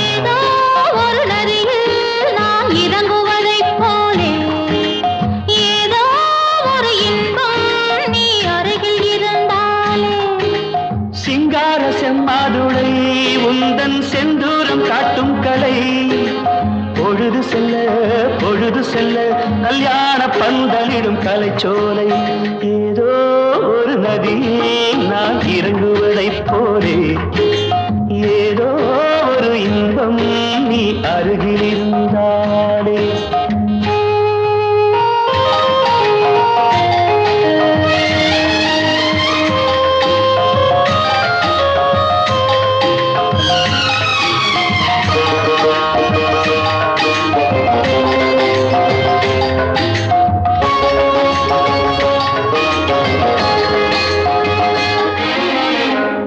ஏதோ ஒரு நதியில் நான் இறங்குவதைப் போலே ஏதோ ஒரு இன்பம் நீ அருகில் இருந்தாலே சிங்கார செம்மாதுளை உந்தன் செந்தூரம் காட்டும் கலை பொழுது செல்ல பொழுது செல்ல கல்யாண பந்தலிடும் கலைச்சோலை ஏதோ ஒரு நதியில் நீ அருகில் இருந்தாலே.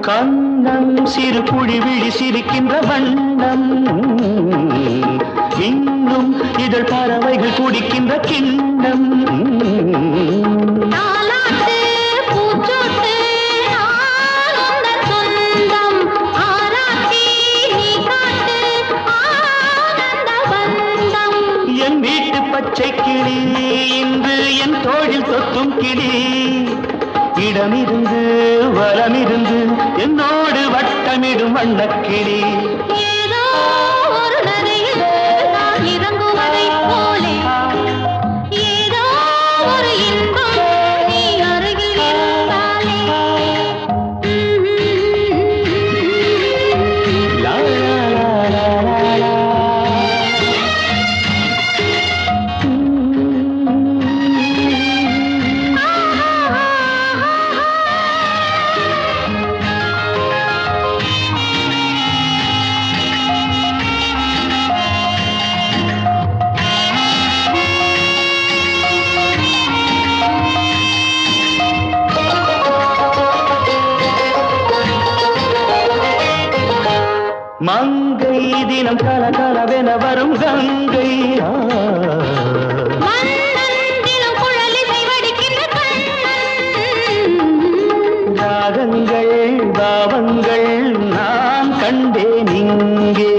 கண்ணம் சிறு குழி விழி சிரிக்கின்ற வண்ணம். இன்னும் இதழ் பறவைகள் குடிக்கின்ற கிண்ணம். பச்சை கிளி இன்று என் தோழில் தொத்தும் கிளி. இடமிருந்து வலமிருந்து என்னோடு வட்டமிடும் வண்ணக்கிளி. மங்கை தினம் கலகலவென வரும் கங்கை. ராகங்கள் பாவங்கள் நான் கண்டேன் இங்கே.